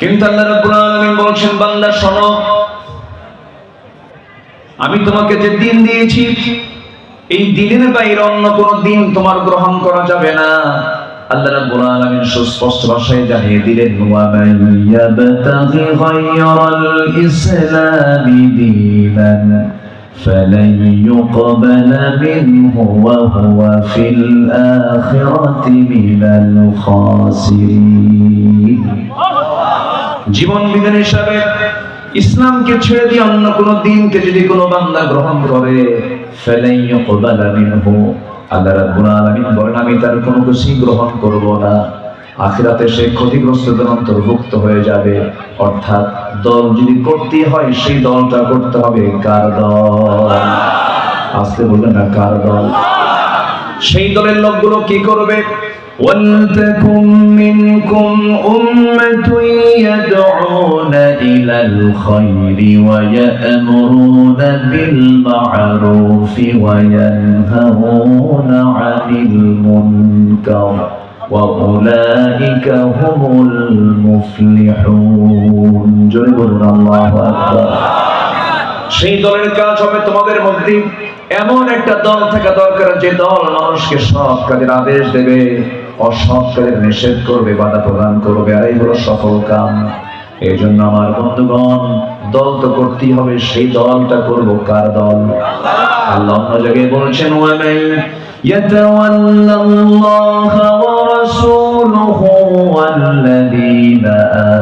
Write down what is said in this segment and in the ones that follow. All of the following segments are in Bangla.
কিন্তু আল্লাহ রাব্বুল আলামিন বলছেন বান্দা শোনো আমি তোমাকে যে দিন দিয়েছি এই দিনের বাইরে অন্য কোন দিন তোমার গ্রহণ করা যাবে না আল্লাহ রাব্বুল আলামিন সুস্পষ্ট ভাষায় জানিয়ে দিলেন ওয়া মান ইয়াবতাগি গায়রাল ইসলামি দীনান فلن يقبل منه وهو في الآخرة من الخاسرين জীবন বিধান হিসাবে ইসলামকে ছেড়ে দিয়ে অন্য কোন দিনকে যদি কোনো বান্দা গ্রহণ করে আল্লাহ আমি তার কোনো কিছুই গ্রহণ করব না। আখিরাতে সে ক্ষতিগ্রস্তদের অন্তর্ভুক্ত হয়ে যাবে। অর্থাৎ দল যদি করতে হয়, সেই দলটা করতে হবে কার দল? আজকে বললেন না, কার দল? সেই দলের লোকগুলো কি করবে? ولتكن منكم أمة يدعون إلى الخير ويأمرون بالمعروف وينهون عن المنكر وأولئك هم المفلحون جربنا الله أكبر সেই দলের কাজ হবে তোমাদের মধ্যে এমন একটা দল থাকা দরকার যে দল মানুষকে সৎ কাজের আদেশ দেবে অসৎ কাজের নিষেধ করবে বাধা প্রদান করবে আর এই হলো সফল কাম এই জন্য আমার বন্ধুগণ দল তো করতেই হবে সেই দলটা করবো কার দল আল্লাহ অন্য জায়গায় বলছেন ওয়ামাই يتولى الله ورسوله والذين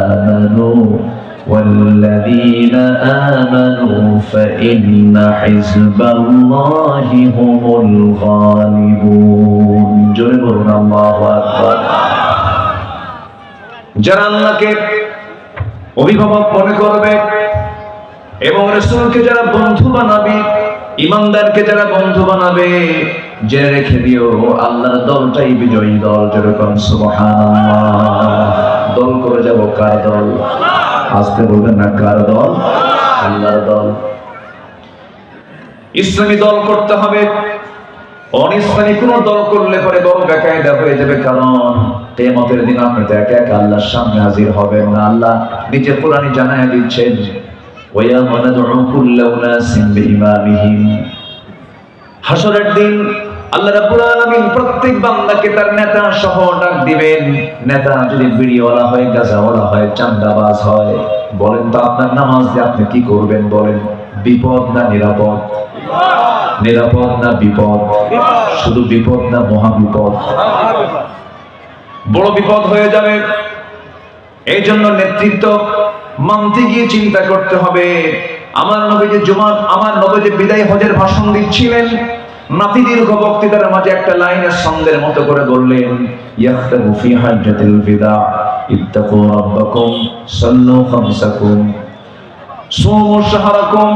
آمنوا والذين آمنوا فإن حزب الله هم الغالبون جربنا الله أكبر যারা আল্লাহকে অভিভাবক মনে করবে এবং রসুলকে যারা বন্ধু বানাবে ইমানদারকে যারা বন্ধু বানাবে জেনে রেখে দিও আল্লাহর দলটাই বিজয়ী দল যেরকম সুবহানাল্লাহ দল করে যাব কার দল আসতে বলবেন না, কার দল? আল্লাহর দল। ইসলামী দল করতে হবে। অন কোন দল করলে পরে বড় বেকায়দা হয়ে যাবে, কারণ কেমতের দিন আপনি তো একা আল্লাহর সামনে হাজির হবেন না। আল্লাহ নিজে পুরানি জানায় দিচ্ছেন ওয়া মনাদু কুল্লা উনাসিন বিইমামিহিম। হাসরের দিন আল্লাহ রাব্বুল আলামিন প্রত্যেক বান্দাকে তার নেতা সহ ডাক দিবেন। নেতা যদি বিড়িওয়ালা হয় হয়, চান্দাবাজ হয়, বলেন তো আপনার নামাজ দিয়ে আপনি কি করবেন বলেন? বিপদ না নিরাপদ? নিরাপদ না বিপদ? শুধু বিপদ না বড় বিপদ হয়ে যাবে। এই জন্য নেতৃত্ব মানতে গিয়ে চিন্তা করতে হবে। আমার নবী যে জুমার, আমার নবী যে বিদায় হজের ভাষণ দিচ্ছিলেন। নাতি দীর্ঘ বক্তৃতার মাঝে একটা লাইনের ছন্দের মতো করে বললেন ইয়াখতাবু ফি হাজ্জাতিল বিদা ইত্তাকু রাব্বাকুম সাল্লু খামসাকুম صوموا شهركم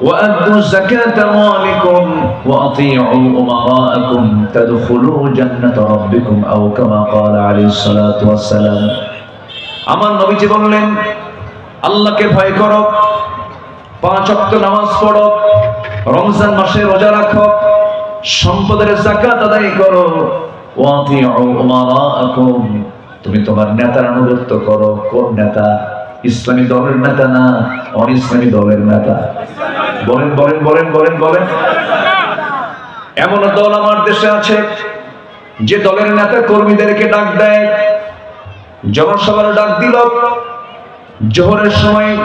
وأدوا زكاة أموالكم وأطيعوا أمراءكم تدخلوا جنة ربكم أو كما قال عليه الصلاة والسلام আমার নবীজি বললেন আল্লাহকে ভয় করো পাঁচ ওয়াক্ত নামাজ পড়ো রমজান মাসে রোজা রাখো সম্পদের জাকাত আদায় করো। তুমি তোমার নেতার আনুগত্য করো। কোন নেতা? ইসলামী দলের নেতা না অন ইসলামী দলের নেতা? বলেন বলেন বলেন বলেন বলেন। এমন দল আমার দেশে আছে, যে দলের নেতা কর্মীদেরকে ডাক দেয়। জনসভার ডাক দিল। জোহরের সময়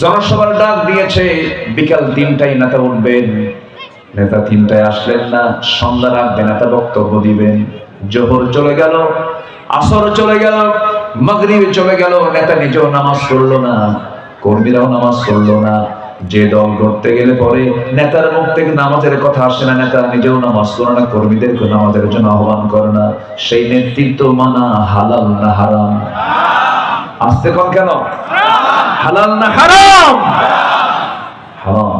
জনসভার ডাক দিয়েছে। বিকাল তিনটায় নেতা উঠবেন। নেতা তিনটায় আসলেন না, সন্ধ্যা রাখবে, নেতা বক্তব্য দিবেন। জোহর চলে গেল, আসর চলে গেল, মাগরিব চলে গেল, নেতা নিজেও নামাজ পড়ল না, কর্মীরাও নামাজ পড়ল না। যে দল করতে গেলে পরে নেতার মুখ থেকে নামাজের কথা আসে না, নেতা নিজেও নামাজ করে না, কর্মীদেরকে নামাজের জন্য আহ্বান করে না। সেই নেতৃত্ব মানা হালাল না হারাম। আসতে কন কেন? হালাল না হারাম? হারাম।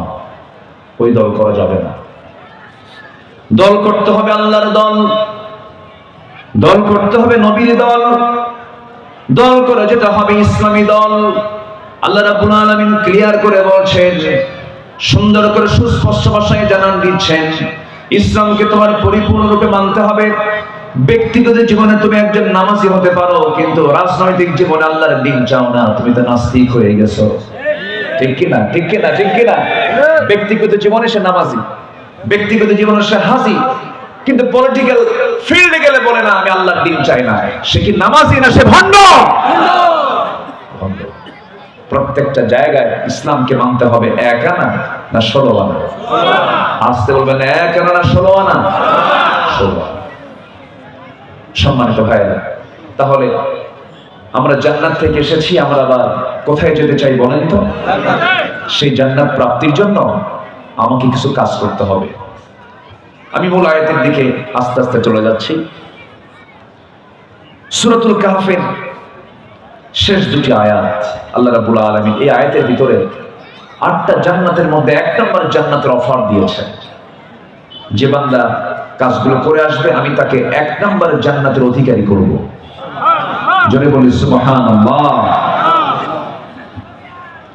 ওই দল করা যাবে না। দল করতে হবে আল্লাহর দল। দল করতে হবে নবীর দল। দল করে যেতে হবে ইসলামী দল। আল্লাহ রাব্বুল আলামিন ক্লিয়ার করে বলছেন, সুন্দর করে সুস্পষ্ট ভাষায় জানান দিচ্ছেন, ইসলামকে তোমার পরিপূর্ণরূপে মানতে হবে। ব্যক্তিগত জীবনে তুমি একজন নামাজি হতে পারো, কিন্তু রাজনৈতিক জীবনে আল্লাহর দিন চাও না, তুমি তো নাস্তিক হয়ে গেছো। ঠিক ঠিক ঠিক ব্যক্তিগত জীবনে সে নামাজি, ব্যক্তিগত জীবনে সে কিন্তু পলিটিক্যাল ফিল্ডে গেলে বলে, না, আমি আল্লাহর দিন চাই না। সে কি নামাজি না সে ভণ্ড। প্রত্যেকটা জায়গায় ইসলামকে মানতে হবে এক আনা না ষোলো আনা? আসতে বলবেন, এক আনা না ষোলো আনা? ষোলো সম্মানিত ভাইয়েরা, তাহলে আমরা জান্নাত থেকে এসেছি, আমরা আবার কোথায় যেতে চাই বলেন তো? সেই জান্নাত প্রাপ্তির জন্য আমাকে কিছু কাজ করতে হবে। আমি মূল আয়াতের দিকে আস্তে আস্তে চলে যাচ্ছি। সুরাতুল কাহফের শেষ দুটি আয়াত, আল্লাহ রাবুল আলমী এই আয়াতের ভিতরে আটটা জান্নাতের মধ্যে এক নম্বর জান্নাতের অফার দিয়েছে যে বান্দা কাজগুলো করে আসবে, আমি তাকে এক নম্বর জান্নাতের অধিকারী করব। জনে বলি, সুবহানাল্লাহ।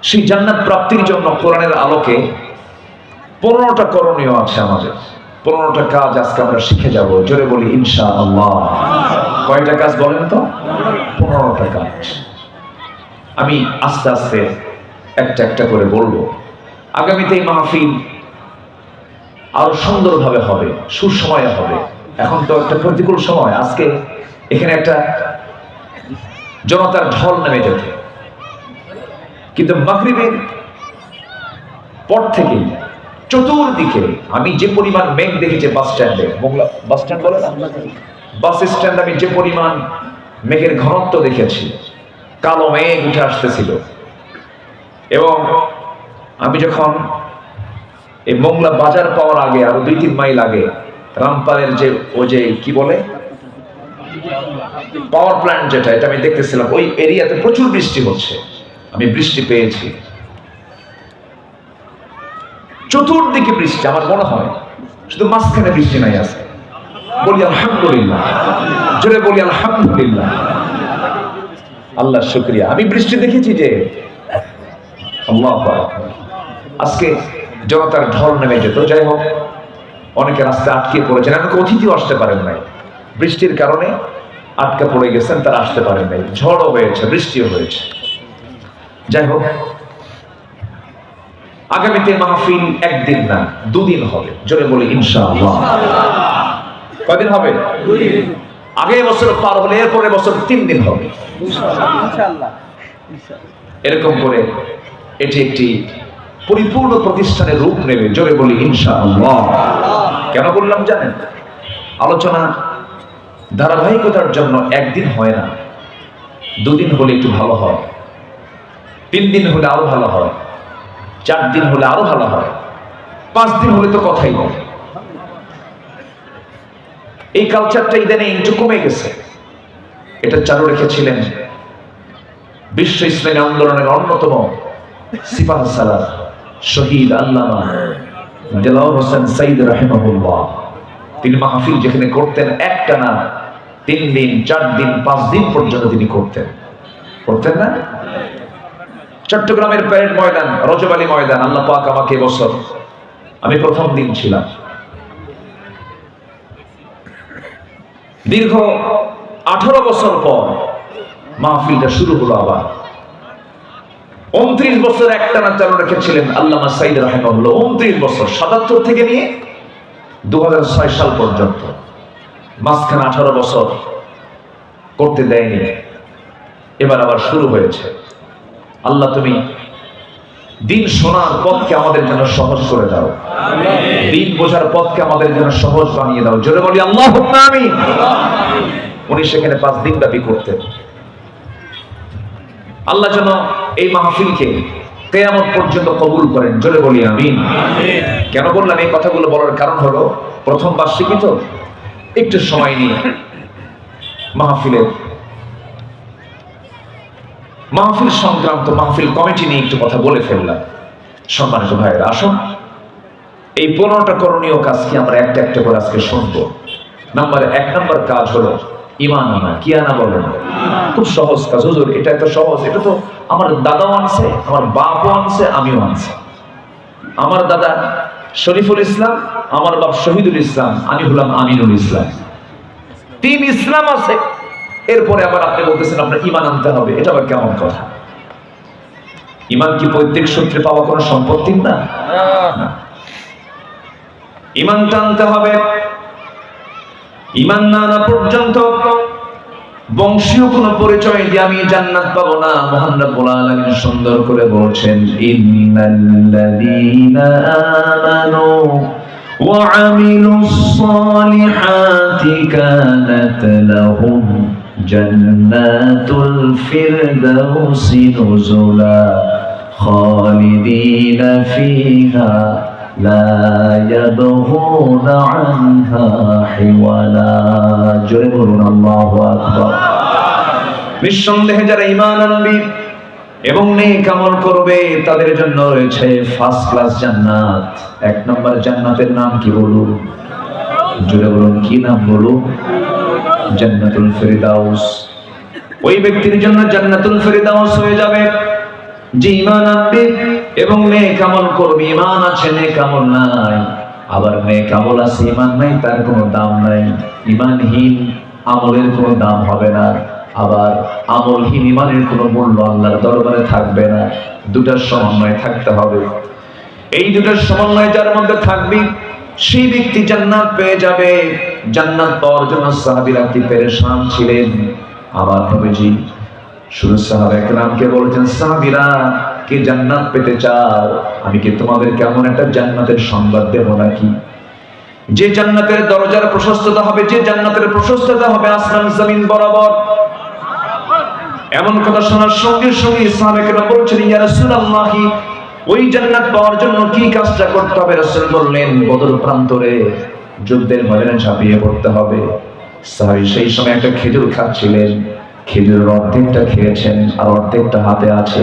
সেই জান্নাত প্রাপ্তির জন্য কোরআনের আলোকে পনেরোটা করণীয় আছে আমাদের। পনেরোটা কাজ আজকে আমরা শিখে যাব। জোরে বলি ইনশা আল্লাহ কয়টা কাজ বলেন তো? পনেরোটা কাজ। আমি আস্তে আস্তে একটা একটা করে বলব। আগামীতে মাহফিল আরও সুন্দরভাবে হবে, সুসময়ে হবে। এখন তো একটা প্রতিকূল সময়। আজকে এখানে একটা জনতার ঢল নেমে যেত। কিন্তু মাগরিবের পর থেকে চতুর্দিকে আমি যে পরিমাণ মেঘ দেখেছি বাস স্ট্যান্ডে বাস স্ট্যান্ড বলে না? বাস স্ট্যান্ড আমি যে পরিমাণ মেঘের ঘনত্ব দেখেছি, কালো মেঘ উঠে আসতেছিল। এবং আমি যখন এই মোংলা বাজার পাওয়ার আগে আরও দুই, তিন মাইল আগে রামপালের যে ও যে কি বলে? পাওয়ার প্ল্যান্ট যেটা, এটা আমি দেখতেছিলাম, ওই এরিয়াতে প্রচুর বৃষ্টি হচ্ছে। আমি বৃষ্টি পেয়েছি। চতুর্দিকে বৃষ্টি, আমার মনে হয় শুধু মাঝখানে বৃষ্টি নাই আছে। বলি আলহামদুলিল্লাহ, জোরে বলি আলহামদুলিল্লাহ। আল্লাহ শুক্রিয়া। আমি বৃষ্টি দেখেছি যে আজকে জনতার ঢল নেমে যেত, যাই হোক, অনেকে রাস্তায় আটকে পড়েছেন, এমনকি অতিথিও আসতে পারেন নাই। বৃষ্টির কারণে আটকে পড়ে গেছেন, তারা আসতে পারেন নাই। ঝড়ও হয়েছে, বৃষ্টিও হয়েছে। যাই হোক আগামীতে মাহফিল একদিন না দুদিন হবে। জোরে বলি ইনশাআল্লাহ। কয়দিন হবে? আগে বছর পার হলে এরপরে বছর তিন দিন হবে। এরকম করে এটি একটি পরিপূর্ণ প্রতিষ্ঠানের রূপ নেবে। জোরে বলি ইনশাআল্লাহ। কেন বললাম জানেন? আলোচনা ধারাবাহিকতার জন্য একদিন হয় না দুদিন হলে একটু ভালো হয়। তিন দিন হলে আরও ভালো হয়, চার দিন হলে আরও ভালো হয়, পাঁচ দিন হলে তো কথাই নেই। এই কালচারটা ইদানিং একটু কমে গেছে। এটা চালু রেখেছিলেন বিশ্ব ইসলামী আন্দোলনের অন্যতম সিপাহ সালার শহীদ আল্লামা দেলাওয়ার হোসেন সাইদ রাহিমাহুল্লাহ। তিনি মাহফিল যেখানে করতেন একটা না, তিন দিন, চার দিন, পাঁচ দিন পর্যন্ত তিনি করতেন। করতেন না? চট্টগ্রামের প্যারেড ময়দান, রজব আলী ময়দান, আল্লাহ পাক আমাকে এবছর আমি প্রথম দিন ছিলাম। দীর্ঘ আঠারো বছর পর মাহফিলটা শুরু হলো আবার। উনত্রিশ বছর একটানা চালু রেখেছিলেন আল্লামা সাইদ রাহেমুল্লাহ উনত্রিশ বছর, সাতাত্তর থেকে নিয়ে দু হাজার ছয় সাল পর্যন্ত। মাঝখানে আঠারো বছর করতে দেয়নি। এবার আবার শুরু হয়েছে। আল্লাহ তুমি দিন শোনার পথকে আমাদের জন্য সহজ করে দাও। দিন বোঝার পথকে আমাদের জন্য সহজ বানিয়ে দাও। জোরে বলি আল্লাহ আমিন। উনি সেখানে পাঁচ দিন ব্যাপী করতেন। আল্লাহ যেন এই মাহফিলকে কেয়ামত পর্যন্ত কবুল করেন। জোরে বলি আমি কেন বললাম এই কথাগুলো বলার কারণ হলো প্রথম বার্ষিকী তো একটু সময় নিয়ে মাহফিলের মাহফিল সংক্রান্ত মাহফিল কমিটি নিয়ে একটু কথা বলে ফেললাম। সম্মানিত ভাইয়েরা, আসুন। এই পনেরোটা করণীয় কাজ কি আমরা একটা একটা করে আজকে শুনব। নাম্বার এক, নাম্বার কাজ হলো ইমান আনা। কি আনা বলেন? খুব সহজ কাজ। হুজুর, এটা এত সহজ। এটা তো আমার দাদাও আনছে, আমার বাপও আনছে, আমিও আনছি। আমার দাদা শরীফুল ইসলাম, আমার বাপ শহীদুল ইসলাম আমি হলাম আমিনুল ইসলাম। তিন ইসলাম আছে। এরপরে আবার আপনি বলতেছেন, আপনার ইমান আনতে হবে। এটা আবার কেমন কথা? ইমান কি পৈতৃক সূত্রে পাওয়া কোনো সম্পত্তির না। ইমান টানতে হবে। ইমান না আনা পর্যন্ত বংশীয় কোনো পরিচয় দিয়ে আমি জান্নাত পাবো না। মহান রব্বুল আলামিন সুন্দর করে বলছেন, ইন্নাল্লাযীনা আমানু ওয়া আমিলুস সালিহাতি কানাত লাহুম জান্নাতুল ফিরদাউসি নুজুলা, খালিদিনা ফিহা যারা ঈমান এবং নেই আমল করবে, তাদের জন্য রয়েছে ফার্স্ট ক্লাস জান্নাত। এক নম্বর জান্নাতের নাম কি বলুন? জোরে বলুন, কি নাম বলুন? জান্নাতুল ফেরিদাউস। ওই ব্যক্তির জন্য জান্নাতুল ফেরিদাউস হয়ে যাবে। যে ইমান আনবে এবং নেক আমল করবে। ইমান আছে, নেক আমল নাই। আবার নেক আমল আছে ইমান নাই, তার কোনো দাম নাই। ইমানহীন আমলের কোনো দাম হবে না। আবার আমলহীন ইমানের কোনো মূল্য আল্লাহর দরবারে থাকবে না। দুটার সমন্বয় থাকতে হবে। এই দুটার সমন্বয় যার মধ্যে থাকবে সেই ব্যক্তি জান্নাত পেয়ে যাবে। জান্নাত পাওয়ার জন্য সাহাবীরা কি পেরেশান ছিলেন? আমার নবীজি শুধু সাহাবা একরামকে বলেছেন, সাহাবীরা, কে জান্নাত পেতে চাও? আমি কি তোমাদের কেমন একটা জান্নাতের সংবাদ দেব নাকি? যে জান্নাতের দরজার প্রশস্ততা হবে, যে জান্নাতের প্রশস্ততা হবে আসমান জমিন বরাবর। এমন কথা শোনার সঙ্গে সঙ্গে সাহাবাকেরা বলছেন, ইয়া রাসূলুল্লাহি ওই জান্নাত পাওয়ার জন্য কি কাজটা করতে হবে? রাসূল বললেন, বদর প্রান্তরে যুদ্ধের ময়দানে ঝাঁপিয়ে পড়তে হবে। সাহাবী সেই সময় একটা খেজুর খাচ্ছিলেন। খেজুরের অর্ধেকটা খেয়েছেন আর অর্ধেকটা হাতে আছে।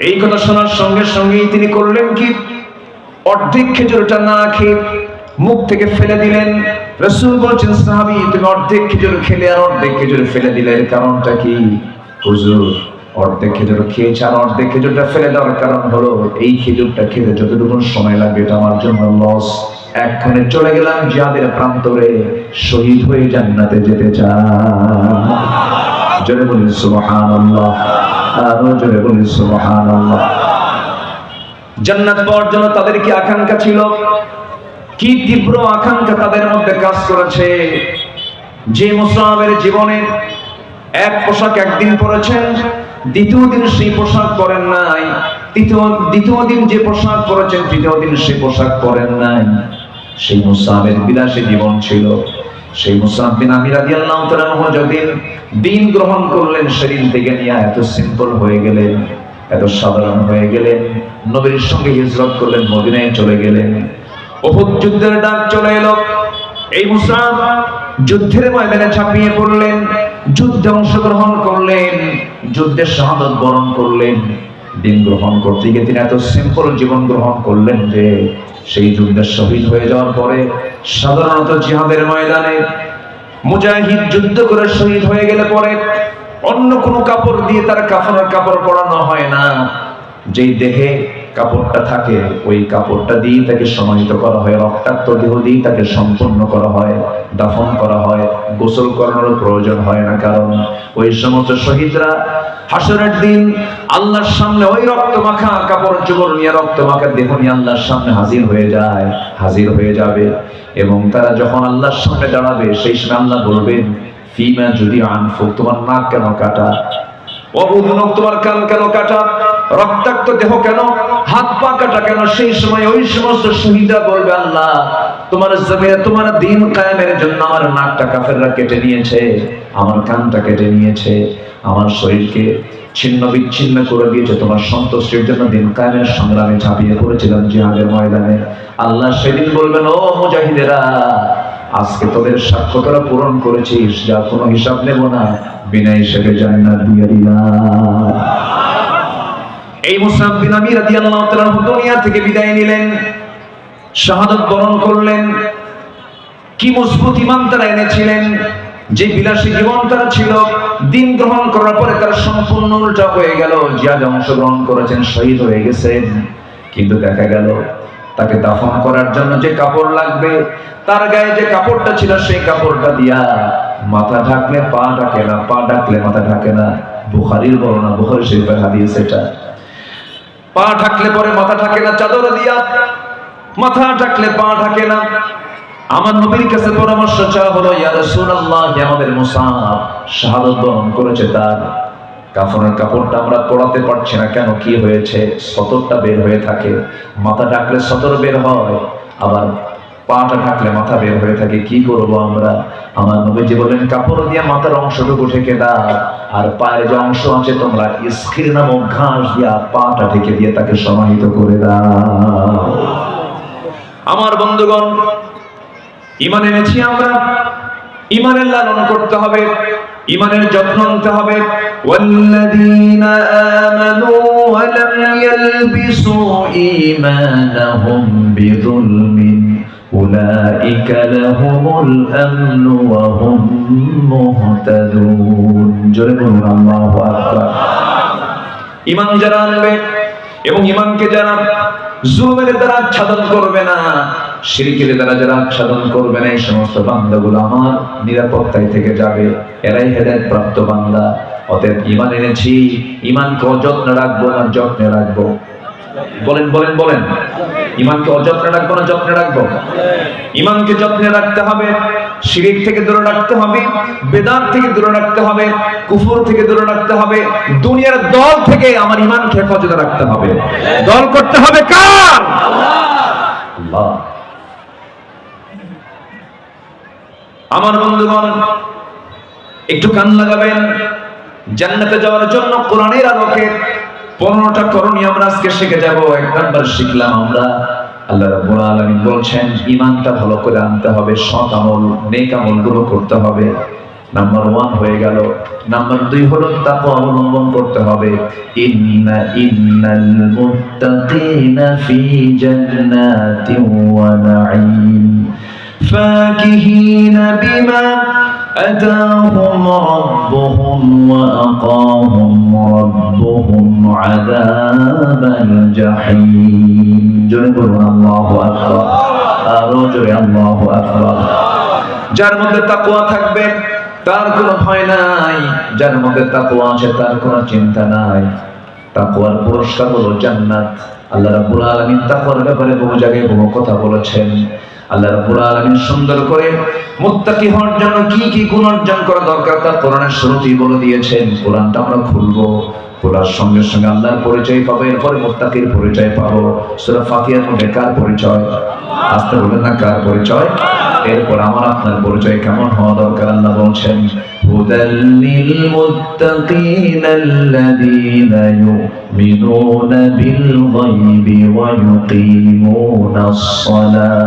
এই কথা শোনার সঙ্গে সঙ্গেই তিনি করলেন কি? অর্ধেক খেজুরটা না খেয়ে মুখ থেকে ফেলে দিলেন। রসুল বলছেন, সাহাবি, তুমি অর্ধেক খেজুর খেলে আর অর্ধেক খেজুর ফেলে দিলে। এর কারণটা কি? হুজুর অর্ধেক খেজুর খেয়েছে আর অর্ধেক খেজুরটা ফেলে দেওয়ার কারণ হলো এই খেজুরটা খেতে যতটুকু সময় লাগবে এটা আমার জন্য লস এক্ষণে চলে গেলাম জিহাদের প্রান্তরে, শহীদ হয়ে জান্নাতে যেতে জোরে বলি বলি জান্নাত পাওয়ার জন্য তাদের কি আকাঙ্ক্ষা ছিল? কি তীব্র আকাঙ্ক্ষা তাদের মধ্যে কাজ করেছে? যে মুসলামের জীবনে এক পোশাক একদিন পরেছেন দ্বিতীয় দিন সেই পোশাক পরেন নাই। দ্বিতীয় দিন যে পোশাক পরেছেন, তৃতীয় দিন সেই পোশাক পরেন নাই। সেই মুসামের বিলাসী জীবন ছিল। সেই দিন গ্রহণ করলেন, সেদিন থেকে নিয়ে এত সিম্পল হয়ে গেলেন, এত সাধারণ হয়ে গেলেন। নবীর সঙ্গে হিজরত করলেন, মদিনায় চলে গেলেন। উহুদ যুদ্ধের ডাক চলে এলো। এই মুসলাম যুদ্ধের ময়দানে ছাপিয়ে পড়লেন। যুদ্ধে অংশগ্রহণ করলেন, যুদ্ধে শাহাদত বরণ করলেন, দিন গ্রহণ করতে গিয়ে তিনি এত সিম্পল জীবন গ্রহণ করলেন যে সেই যুদ্ধে শহীদ হয়ে যাওয়ার পরে সাধারণত জিহাদের ময়দানে মুজাহিদ যুদ্ধ করে শহীদ হয়ে গেলে পরে অন্য কোনো কাপড় দিয়ে তার কাফনের কাপড় পরানো হয় না। যেই দেহে কাপড়টা থাকে, ওই কাপড়টা দিয়ে তাকে সমাহিত করা হয়, রক্তাক্ত দেহ দিয়ে তাকে সম্পন্ন করা হয়, দাফন করা হয়, গোসল করানোর প্রয়োজন হয় না, কারণ ওই সমস্ত শহীদরা হাসরের দিন আল্লাহর সামনে ওই রক্ত মাখা কাপড় চোপড় নিয়ে রক্ত মাখা দেহ নিয়ে আল্লাহর সামনে হাজির হয়ে যায়, হাজির হয়ে যাবে। এবং তারা যখন আল্লাহর সামনে দাঁড়াবে, সেই সময় আল্লাহ বলবেন, ফিমা যদি আনফুক তোমার নাক কেন কাটা? অবুধনক তোমার কান কেন কাটা? রক্তাক্ত দেহ কেন? হাত পা কাটা কেন? সেই সময় ওই সমস্ত শহীদরা বলবে, আল্লাহ, তোমার জমিনে তোমার দিন কায়েমের জন্য আমার নাকটা কাফেররা কেটে নিয়েছে, আমার কানটা কেটে নিয়েছে, আমার শরীরকে ছিন্ন বিচ্ছিন্ন করে দিয়েছে, তোমার সন্তুষ্টির জন্য দিন কায়েমের সংগ্রামে ঝাঁপিয়ে পড়েছিলাম জিহাদের ময়দানে। আল্লাহ সেদিন বলবেন, ও মুজাহিদেরা, আজকে তোদের সাক্ষ্য তোরা পূরণ করেছিস, যা কোনো হিসাব নেব না, বিনা হিসেবে জান্নাত দিয়ে দিলাম। এই মুসলাম বিন আবি রাদিয়াল্লাহু তাআলা দুনিয়া থেকে বিদায় নিলেন, শাহাদাত বরণ করলেন। কি মজবুত ইমান তারা এনেছিলেন, যে বিলাসী জীবন তারা ছিল, দিন গ্রহণ করার পরে তারা সম্পূর্ণ উল্টা হয়ে গেল জিয়াদে অংশগ্রহণ করেছেন, শহীদ হয়ে গেছেন। কিন্তু দেখা গেল, তাকে দাফন করার জন্য যে কাপড় লাগবে, তার গায়ে যে কাপড়টা ছিল, সেই কাপড়টা দিয়া মাথা ঢাকলে পা ঢাকে না, পা ঢাকলে মাথা ঢাকে না। বুখারির বর্ণনা, বুখারি শরীফের হাদিস এটা। পা ঢাকলে পরে মাথা ঢাকে না, চাদর দিয়া মাথা ঢাকলে পা ঢাকে না। আমার নবীর কাছে পরামর্শ চাওয়া হলো, ইয়া রাসূলুল্লাহ আমাদের মুসা, শাহাদত বরণ করেছে তার। কাফনের কাপড়টা আমরা পড়াতে পারছি না, কেন, কি হয়েছে? সতরটা বের হয়ে থাকে। মাথা ডাকলে সতর বের হয়, আবার পাটা ঢাকলে মাথা বের হয়ে থাকে কি করব আমরা আমার নবীজি বলেন কাপড় দিয়ে মাথার অংশটুকু ঢেকে দাও আর পায়ের যে অংশ আছে তোমরা স্কির নামক ঘাস দিয়া পাটা ঢেকে দিয়ে তাকে সমাহিত করে দাও আমার বন্ধুগণ ইমান এনেছি আমরা ইমানের লালন করতে হবে ইমানের যত্ন নিতে হবে والذين آمنوا ولم يلبسوا إيمانهم بظلم أولئك لهم الأمن وهم مهتدون জোরে বলুন আল্লাহু আকবার ইমান যারা আনবে এবং ইমানকে যারা জুলুমের দ্বারা আচ্ছাদন করবে না শিরিকের দ্বারা যারা আচ্ছাদন করবে না এই সমস্ত বান্দাগুলো আমার নিরাপত্তায় থেকে যাবে এরাই হেদায়ত প্রাপ্ত বান্দা অতএব ইমান এনেছি ইমানকে অযত্ন রাখবো না যত্নে রাখবো বলেন বলেন বলেন ইমানকে অযত্নে রাখব না যত্নে রাখব? ইমানকে যত্নে রাখতে হবে, শিরিক থেকে দূরে রাখতে হবে, বেদাত থেকে দূরে রাখতে হবে, কুফর থেকে দূরে রাখতে হবে, দুনিয়ার দল থেকে আমার ইমানকে হেফাজতে রাখতে হবে। দল করতে হবে কার? আল্লাহ। আমার বন্ধুগণ, একটু কান লাগাবেন। জান্নাতে যাওয়ার জন্য কোরআনের আলোকে পনেরোটা করণীয় আমরা আজকে শিখে যাব, এক শিখলাম আমরা। আল্লাহ রাব্বুল আলামিন বলছেন, ঈমানটা ভালো করে আনতে হবে, সৎ আমল, নেক আমলগুলো করতে হবে। নাম্বার ওয়ান হয়ে গেল। নাম্বার দুই হলো তাকওয়া অবলম্বন করতে হবে। ইন্না ইন্নাল মুত্তাকিনা ফি জান্নাতিন ওয়া নাঈম। ফাকিহিনা বিমা أتاهم ربهم وأقاهم ربهم عذاب الجحيم جنبنا الله أكبر أرجو الله أكبر যার মধ্যে তাকুয়া থাকবে তার কোনো ভয় নাই যার মধ্যে তাকুয়া আছে তার কোনো চিন্তা নাই তাকুয়ার পুরস্কার হলো জান্নাত আল্লাহ রাব্বুল আলামিন তাকুয়ার ব্যাপারে বহু জায়গায় বহু কথা বলেছেন আল্লাহ রাব্বুল আলামিন সুন্দর করে মুত্তাকি হওয়ার জন্য কি কি গুণ অর্জন করা দরকার তা কোরআনের শুরুতেই বলে দিয়েছেন। কোরআনটা আমরা খুলবো। খোলার সঙ্গে সঙ্গে আল্লাহর পরিচয় পাবো, এরপরে মুত্তাকির পরিচয় পাবো। সূরা ফাতিহার মধ্যে কার পরিচয়? আসতে বলেন না কার পরিচয়? এরপর আমার আপনার পরিচয় কেমন হওয়া দরকার আল্লাহ বলছেন হুদাল্লিল মুত্তাকিন আল্লাযীনা ইউমিনুনা বিল গায়বি ওয়া ইউকিমুনাস সালাহ।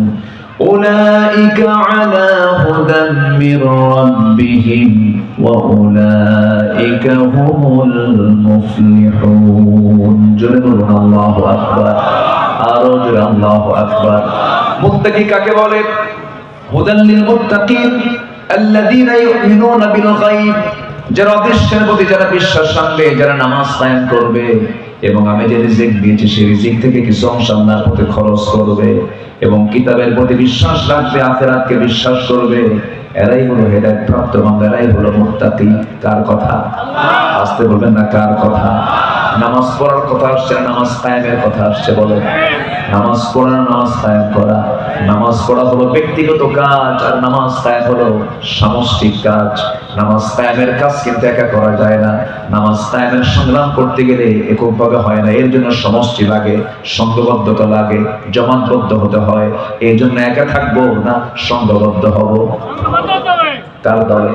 أولئك على هدى من ربهم وأولئك هم المفلحون جلدنا الله أكبر أرجو الله أكبر মুত্তাকি কাকে বলে হুদান লিল মুত্তাকিন আল্লাযীনা ইউমিনুনা বিল গায়ব যারা অদৃশ্যের প্রতি যারা বিশ্বাস রাখবে যারা নামাজ কায়েম করবে এবং আমি যে রিজিক দিয়েছি, সেই রিজিক থেকে কিছু অংশ আল্লাহর পথে খরচ করবে এবং কিতাবের প্রতি বিশ্বাস রাখবে, আখেরাতকে বিশ্বাস করবে। এরাই হলো হেদায়ত প্রাপ্ত এবং এরাই হলো মুক্তাতি কার কথা? আসতে বলবেন না, কার কথা? নামাজ পড়ার কথা আসছে নামাজ কায়েমের কথা আসছে বলে। নামাজ পড়া নামাজ কায়েম করা। নামাজ পড়া হলো ব্যক্তিগত কাজ আর নামাজ কায়েম হলো সামষ্টিক কাজ। নামাজ কায়েমের কাজ কিন্তু একা করা যায় না। নামাজ কায়েমের সংগ্রাম করতে গেলে এককভাবে হয় না। এর জন্য সমষ্টি লাগে সংঘবদ্ধতা লাগে জমানবদ্ধ হতে হয়। এই জন্য একা থাকব না সংঘবদ্ধ হব। কার দলে?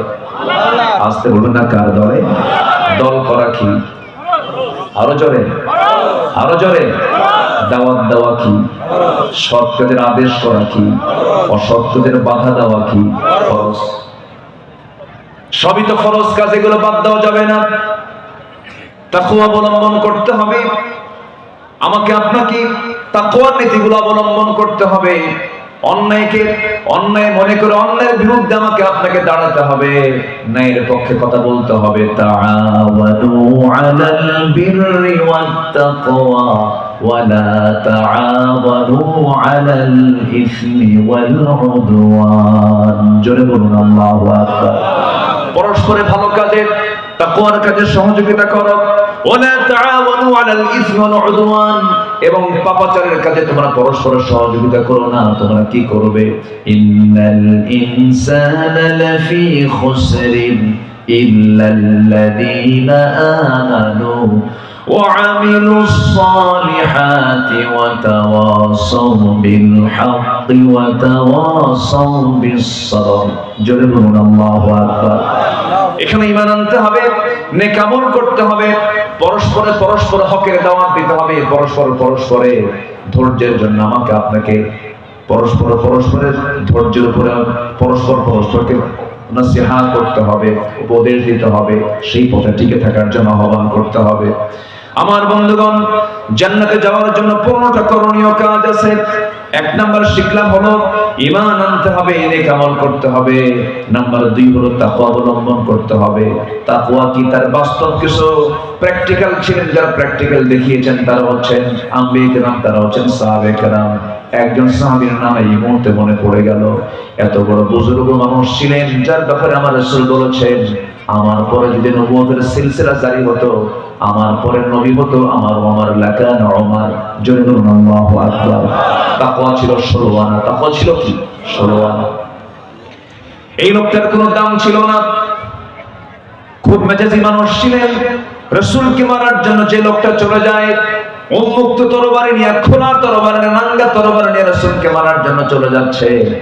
আসতে বলুন না কার দলে? দল করা কি? আরও জোরে। আরও জোরে। দাওয়াত দেওয়া কি? সত্যদের আদেশ করা কি? অসত্যদের বাধা দেওয়া কি? খরচ। সবই তো ফরজ কাজ এগুলো বাদ দেওয়া যাবে না। তাকুয়া অবলম্বন করতে হবে। আমাকে আপনাকে তাকুয়ার নীতিগুলো অবলম্বন করতে হবে। অন্যায়কে, অন্যায় মনে করে অন্যায়ের বিরুদ্ধে আমাকে আপনাকে দাঁড়াতে হবে। ন্যায়ের পক্ষে কথা বলতে হবে। পরস্পরে ভালো কাজে, তাকওয়ার কাজে সহযোগিতা করো। ওয়ালা তাআওয়ানু আলাল ইসমি ওয়াল উদওয়ান। এবং পাপাচারের কাজে তোমরা পরস্পর সহযোগিতা করো না তোমরা কি করবে ইন্নাল ইনসানা লাফি খুসরিন ইল্লাল্লাযীনা আমানু وعملوا الصالحات وتواصوا بالحق وتواصوا بالصبر جربون الله أكبر এখানে ইমান আনতে হবে নেকামল করতে হবে পরস্পরে পরস্পর হকের দাওয়াত দিতে হবে, পরস্পর পরস্পরে ধৈর্যের জন্য আমাকে আপনাকে পরস্পর পরস্পরের ধৈর্যের উপরে পরস্পর পরস্পরকে নসিহা করতে হবে, উপদেশ দিতে হবে, সেই পথে টিকে থাকার জন্য আহ্বান করতে হবে। আমার বন্ধুগণ, জান্নাতে যাওয়ার জন্য পনেরোটা করণীয় কাজ আছে। এক নাম্বার শিখলাম হলো ইমান আনতে হবে নেক আমল করতে হবে। নাম্বার দুই হলো তাকওয়া অবলম্বন করতে হবে। তাকওয়া কি তার বাস্তব কিছু? প্র্যাকটিক্যাল ছিলেন, যারা প্র্যাকটিক্যাল দেখিয়েছেন, তারা হচ্ছেন আম্বিক রাম তারা হচ্ছেন সাহাবে কেরাম একজন সাহাবীর নাম এই মুহূর্তে মনে পড়ে গেল। এত বড় বুজুর্গ মানুষ ছিলেন, যার ব্যাপারে আমার রাসূল বলেছেন, আমার পরে যদি নবুয়তের সিলসিলা জারি হতো আমার পরে নবী হতো আমার আমার লাকান ওমর বলুন আল্লাহু তাকওয়া ছিল 16 আনা। তাকওয়া ছিল কি? 16 আনা। এই লোকটার কোনো দাম ছিল না। খুব মেজাজি মানুষ ছিলেন। রসুলকে মারার জন্য যে লোকটা চলে যায়, উন্মুক্ত তরবারি নিয়ে, খোলা তরবারি নিয়ে, নাঙ্গা তরবারি নিয়ে রসুলকে মারার জন্য চলে যাচ্ছে।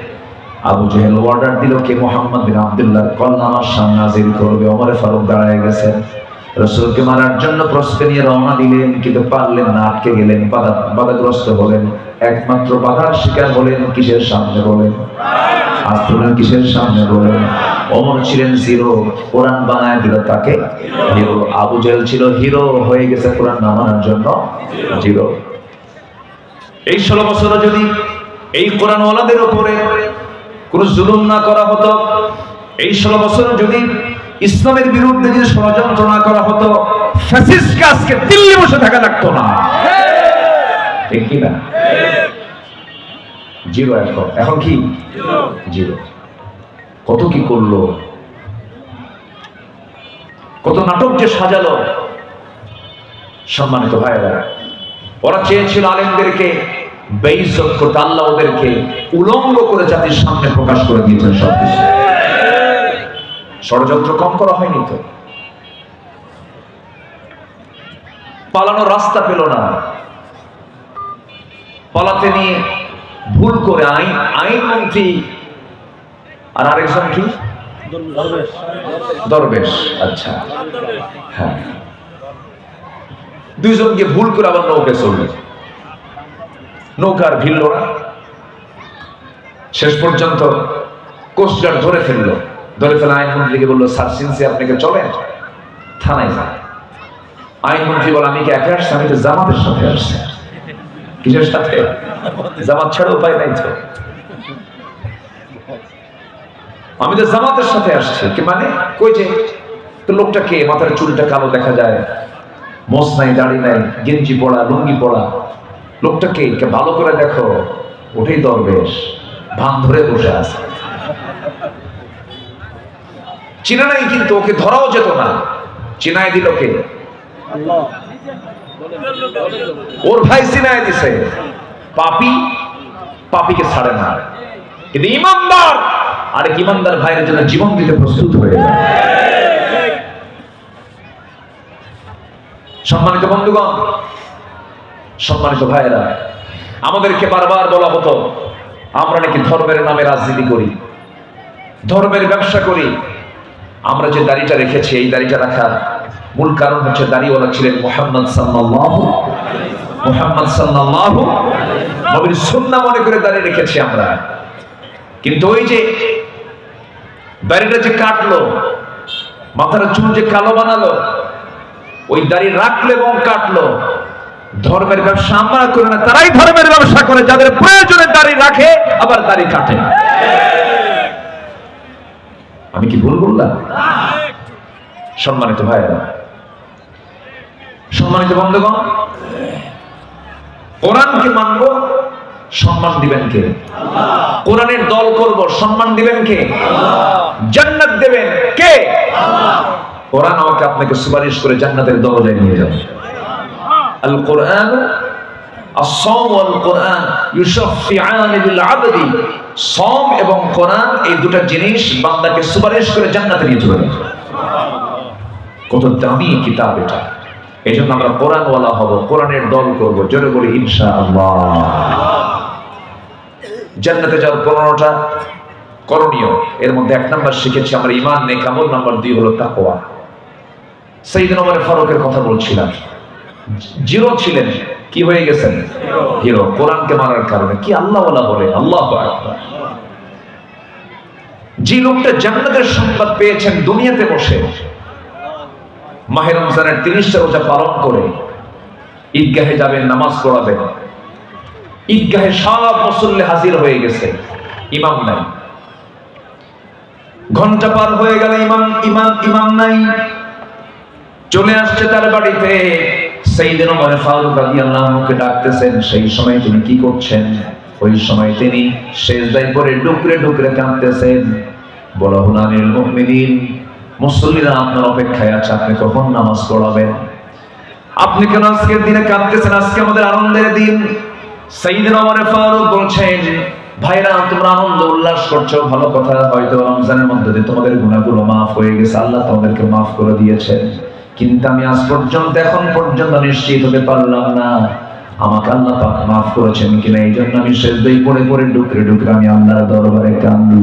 আবু জেহেল অর্ডার দিল কে? মোহাম্মদ বিন আব্দুল্লাহ কল্লা আমার সামনে করবে। ওমরে ফারুক দাঁড়ায় গেছেন রসুলকে মারার জন্য প্রস্তুতি নিয়ে রওনা দিলেন, কিন্তু পারলেন না, আটকে গেলেন, বাধা, বাধাগ্রস্ত হলেন। একমাত্র বাধার শিকার হলেন কিসের সামনে বলেন? কিসের সামনে বলেন? অমর ছিলেন জিরো, কোরআন বানায় দিল তাকে হিরো আবু জেল ছিল হিরো, হয়ে গেছে কোরআন নামানোর জন্য জিরো। এই ষোলো বছরে যদি এই কোরআন উপরে কোনো জুলুম না করা হতো, এই ষোলো বছরে যদি ইসলামের বিরুদ্ধে যদি ষড়যন্ত্র না করা হতো আজকে দিল্লি বসে থাকা লাগতো না। জিরো এখন এখন কি? জিরো। কত কি করল? কত নাটক যে সাজালো। সম্মানিত ভাইরা ওরা চেয়েছিল আলেমদেরকে বেইজ্জত করতে, আল্লাহ ওদেরকে উলঙ্গ করে জাতির সামনে প্রকাশ করে দিয়েছেন সব কিছু ষড়যন্ত্র কম করা হয়নি তো? পালানোর রাস্তা পেল না। পালাতে নিয়ে ভুল করে আইন আইনমন্ত্রী আর আরেকজন কি? দরবেশ। আচ্ছা। হ্যাঁ। দুইজনকে ভুল করে আবার নৌকে চলবে নৌকার ভিড়ল না। শেষ পর্যন্ত কোস্টগার্ড ধরে ফেলল। ধরে ফেলে আইনমন্ত্রীকে বলল, স্যার সিনসি আপনাকে চলেন, থানায় যান। আইনমন্ত্রী বলে, আমি কি একা আসছি? আমি তো জামাতের সাথে আসছি। কিসের সাথে? জামাত ছাড়া উপায় নাই তো। আমি তো জামাতের সাথে আসছি। কি মানে? কই যে? তো লোকটা কে? মাথার চুলটা কালো দেখা যায়। মোস নাই, দাড়ি নাই, গেঞ্জি পড়া, লুঙ্গি পড়া। লোকটা কে ভালো করে দেখো, ওঠেই দরবেশ। ভান ধরে বসে আছে। চিনা নাই কিন্তু ওকে ধরাও যেত না। চিনায় দিল কে? ওর ভাই চিনায় দিছে। পাপি, পাপিকে ছাড়ে না। কিন্তু ইমানদার, আরেক ইমানদার ভাইয়ের জন্য জীবন দিতে প্রস্তুত হয়ে সম্মানিত বন্ধুগণ, সম্মানিত ভাইয়েরা, আমাদেরকে বারবার বলা হতো, আমরা নাকি ধর্মের নামে রাজনীতি করি, ধর্মের ব্যবসা করি আমরা যে দাড়িটা রেখেছি, এই দাড়িটা রাখার মূল কারণ হচ্ছে দাড়িওয়ালা ছিলেন মোহাম্মদ সাল্লাল্লাহু মোহাম্মদ সাল্লাল্লাহু নবীর সুন্নাহ মনে করে দাঁড়িয়ে রেখেছি আমরা। কিন্তু ওই যে দাড়িটা যে কাটলো, মাথার চুল যে কালো বানালো, ওই দাড়ি রাখল এবং কাটলো। ধর্মের ব্যবসা আমরা করি না, তারাই ধর্মের ব্যবসা করে, যাদের প্রয়োজনে দাড়ি রাখে, আবার দাড়ি কাটে। আমি কি ভুল বললাম? সম্মানিত ভাইয়েরা, সম্মানিত বন্ধুগণ, কোরআনকে মানব, সম্মান দিবেন কে? কোরআনের দল করব, সম্মান দিবেন কে? জান্নাত দেবেন কে? কোরআন আমাকে আপনাকে সুপারিশ করে জান্নাতের দরজায় নিয়ে যাবে। আল কোরআন আসম কোরআন এবং কোরআন এই দুটো জিনিস বান্দাকে সুপারিশ করে জান্নাতে নিয়ে চলে কিতাব এটা। এই জন্য আমরা কোরআনওয়ালা হব, কোরআনের দল করব, জোরে ইনশা জান্নাতে যাওয়ার পনেরোটা করণীয়। এর মধ্যে এক নম্বর শিখেছি আমরা ইমান নেই নেকামল নম্বর দুই হলো তাকোয়া সেই দিন আমার ফারুকের কথা বলছিলাম। জিরো ছিলেন। কি হয়ে গেছেন হিরো, কোরআনকে মানার কারণে। কি আল্লাহ বলে? আল্লাহ যে লোকটা জান্নাতের সংবাদ পেয়েছেন, দুনিয়াতে বসে, মাহে রমজানের তিরিশটা রোজা পালন করে, ঈদগাহে যাবেন নামাজ পড়াবেন ঈদগাহে সব মুসল্লি হাজির হয়ে গেছে, ইমাম নাই। ঘণ্টা পার হয়ে গেল, ইমাম ইমাম ইমাম নাই। চলে আসছে তার বাড়িতে। সেই দিন মনে ফারুক রাদিয়াল্লাহুকে ডাকতেছেন, সেই সময় তিনি কি করছেন? ওই সময় তিনি সেজদায় পরে ডুকরে ডুকরে কাঁদতেছেন। বড় হুনানিল মুমিনিন, মুসল্লিরা আপনার অপেক্ষায় আছে, আপনি কখন নামাজ পড়াবেন? আপনি কেন আজকের দিনে কাঁদতেছেন? আজকে আমাদের আনন্দের দিন। সাইদিন আমার ফারুক বলছেন, ভাইরা, তোমরা আনন্দ উল্লাস করছ, ভালো কথা, হয়তো রমজানের মধ্যে তোমাদের গুণাগুলো মাফ হয়ে গেছে, আল্লাহ তোমাদেরকে মাফ করে দিয়েছেন। কিন্তু আমি আজ পর্যন্ত এখন পর্যন্ত নিশ্চিত হতে পারলাম না। আমাকে আল্লাহ পাক মাফ করেছেন কিনা এই জন্য আমি শেষ দই পড়ে পড়ে ডুকরে ডুকরে আমি আল্লাহর দরবারে কান্দি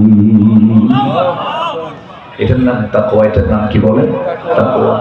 এটার নাম তাকওয়া এটার নাম কি বলে? তাকওয়া।